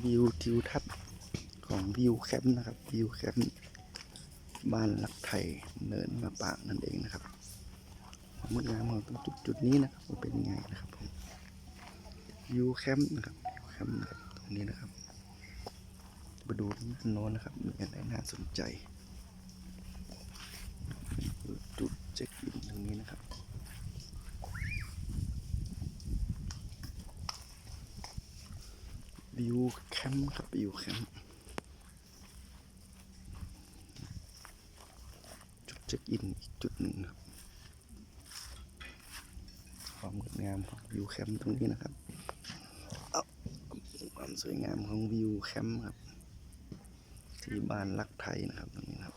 วิวทิวทัศน์ของวิวแคมป์นะครับวิวแคมป์บ้านหลักไทยเนินมาปางนั่นเองนะครับความงดงามของตรงจุดจุดนี้นะครับว่าเป็นยังไงนะครับผมวิวแคมป์นะครับวิวแคมป์นะครับตรงนี้นะครับมาดูที่โน้นนะครับมีอะไรน่าสนใจ จุดเช็คอินนะครับ วิวแคมป์ครับวิวแคมป์จุดเช็คอินอีกจุดหนึ่งครับความงดงามของวิวแคมป์ตรงนี้นะครับความสวยงามของวิวแคมป์ครับ ที่บ้านรักไทยนะครับตรงนี้นครับ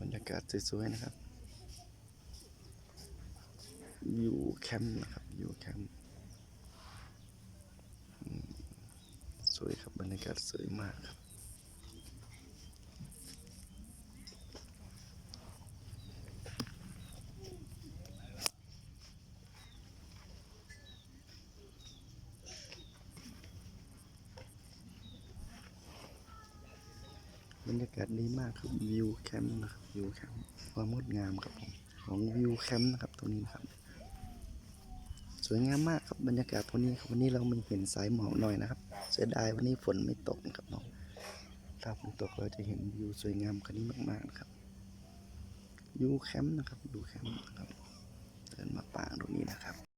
บรรยากาศสวยๆนะครับวิวแคมป์นะครับวิวแคมป์ วยครับบรรยากาศสวยมากครับบรรยากาศดีมากครับวิวแคมป์นะครับวิวแคมป์ความงดงามครับผมของวิวแคมป์นะครับตรงนี้นะครับ สวยงามมากครับบรรยากาศวันนี้ครับวันนี้เราไม่เห็นสายหมอกหน่อยนะครับ เสียดายวันนี้ฝนไม่ตกนะครับเนาะถ้าฝนตกเราจะเห็นวิวสวยงามคันนี้มากๆนะครับวิวแคมป์นะครับวิวแคมป์นะครับดินมาป่างตรงนี้นะครับ